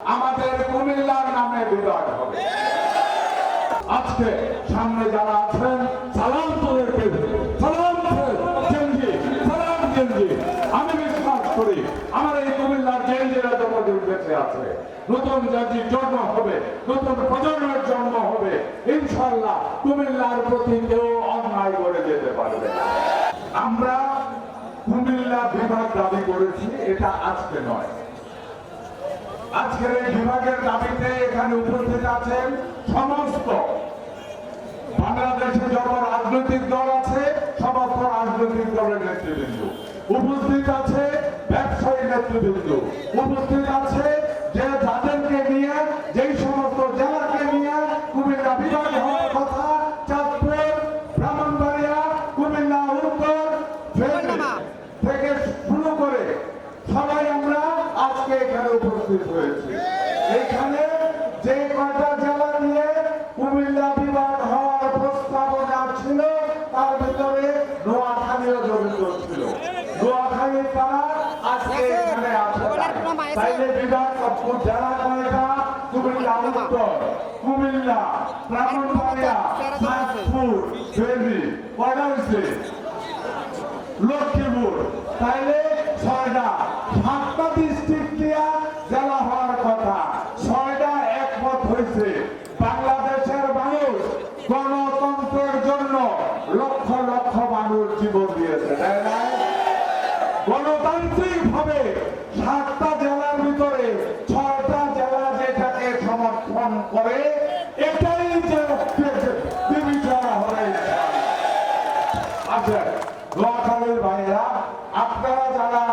আমাদের কুমিল্লার নামে বিভাগ হবে। আজকে সামনে যারা আছেন, সালাম তোদেরকে সালাম সালাম আমি বিশ্বাস করি, আমার এই কুমিল্লার বেঁচে আছে, নতুন জাতির জন্ম হবে, নতুন প্রজন্মের জন্ম হবে ইনশাল্লাহ কুমিল্লার প্রতি কেউ অন্যায় করে যেতে পারবে আমরা কুমিল্লা বিভাগ দাবি করেছি, এটা আজকে নয়। আজকের এই বিভাগের দাবিতে এখানে উপস্থিত আছেন সমস্ত বাংলাদেশে যত রাজনৈতিক দল আছে, সমস্ত রাজনৈতিক দলের নেতৃবৃন্দ। উপস্থিত আছে ব্যবসায়ী নেতৃবৃন্দ। উপস্থিত আছে যে যাদেরকে নিয়ে যেই সমস্ত জেলাকে নিয়ে কুমিল্লা বিভাগ হওয়ার কথা চাঁদপুর ব্রাহ্মণবাড়িয়া কুমিল্লা উত্তর ফেনী থেকে শুরু করে সবাই আমরা আজকে এখানে উপস্থিত হয়েছি। এখানে যে কয়টা জেলা নিয়ে কুমিল্লা বিভাগ হওয়ার প্রস্তাবনা ছিল তার ভিতরে নোয়াখালীও জড়িত ছিল। নোয়াখালী তারা আজকে এখানে আছে। তাইলে বিভাগ জেলা কয়টা? কুমিল্লা উত্তর। কুমিল্লা ব্রাহ্মণবাড়িয়া চাঁদপুর ফেনী কয়টা হয়েছে? লক্ষ্মীপুর। তাইলে ছয়টা সাতটা ডিস্ট্রিক্ট দিয়া জেলা হওয়ার কথা ছয়টা একমত হয়েছে বাংলাদেশের মানুষ গণতন্ত্রের জন্য লক্ষ লক্ষ মানুষ জীবন দিয়েছে, তাই না? গণতান্ত্রিক ভাবে সাতটা জেলার ভিতরে ছয়টা জেলা যেটাকে সমর্থন করে, এটাই যে বিবেচনা হয়েছে আচ্ছা নোয়াখালীর ভাইরা আপনারা যারা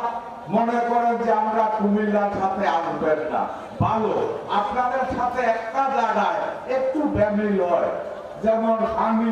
মনে করেন যে আমরা কুমিল্লার সাথে আসবেন না, ভালো, আপনাদের সাথে একটা জায়গায় একটু ব্যামিল হয়। যেমন আমি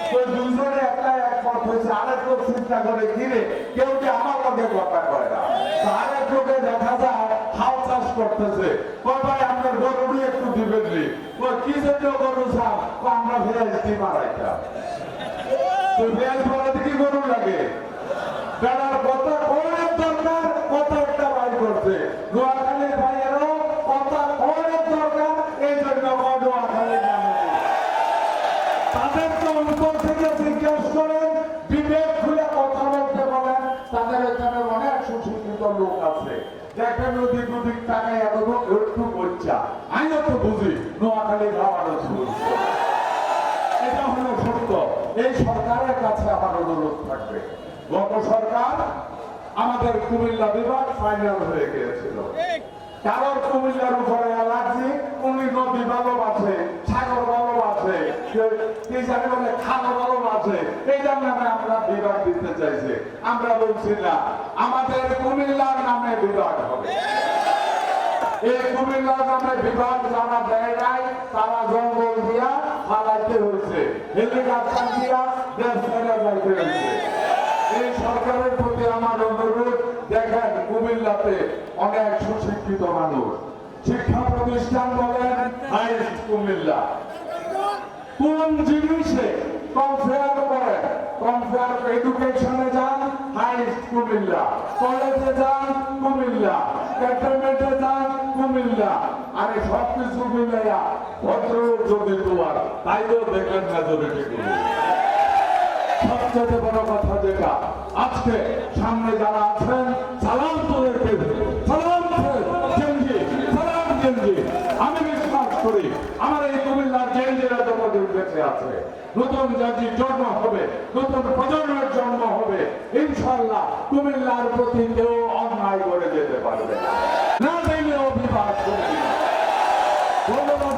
ওই দুজনে একটা একমত হয়েছে আরেক লোক চিন্তা করে কিরে কেউ যে আমার লগে কথা কয় না? আরেক লোকে দেখা যায়, হাল চাষ করতেছে। কয় ভাই, আপনার গরুটি একটু দিবেন নি। কয় কি জন্য গরু চাপ আমরা ভেজ দি মারাইতাম তো ভেজ মারাতে কি গরু লাগে? বেড়ার কথা কয়েক দরকার কত একটা বাই করছে। নোয়াখালীর ভাইয়েরও তাদের এখানে অনেক সুশিক্ষিত লোক আছে। দেখেন ওদিক ওদিক টাকা এত একটু বলছা আমি তো বুঝি, নোয়াখালী খাওয়ানো শুরু এটা হলো সত্য। এই সরকারের কাছে আমার অনুরোধ থাকবে। গত সরকার আমাদের কুমিল্লা বিভাগ ফাইনাল হয়ে গিয়েছিল। কারোর কুমিল্লার উপরে অ্যালার্জি উনি নদী ভালোবাসে সাগর ভালোবাসে কি জানি বলে খালো ভালোবাসে এই জন্য আমরা বিভাগ দিতে চাইছি। আমরা বলছি না, আমাদের কুমিল্লার নামে বিভাগ হবে। এই কুমিল্লা নামে বিভাগ যারা নাই, তারা জঙ্গল দিয়া ফালাইতে হয়েছে। হেলিকপ্টার দিয়া দেশ ছেড়ে যাইতে হয়েছে। এই সরকারের প্রতি আমার অনুরোধ কুমিল্লাতে অনেক সুশিক্ষিত মানুষ। শিক্ষা প্রতিষ্ঠান বলেন হাইস্ট কুমিল্লা। কোন জিনিসে করে? এডুকেশনে যান কুমিল্লা। কলেজে যান, কুমিল্লা। ক্যান্টনমেন্টে যান, কুমিল্লা। আরে মিলাইয়া ভদ্র যদি তোমার, তাইও দেখলেন মেজরিটি সবচেয়ে বড় কথা যেটা, আজকে সামনে যারা আছেন সালাম তোদেরকে সালাম জেনজি সালাম জেনজি আমি বিশ্বাস করি আমার এই কুমিল্লার জেনজিরা যতদিন আছে নতুন জাতির জন্ম হবে, নতুন প্রজন্মের জন্ম হবে। ইনশাল্লাহ কুমিল্লার প্রতি কেউ অন্যায় করে যেতে পারবে না। দিলে অভিবাস করবে ধন্যবাদ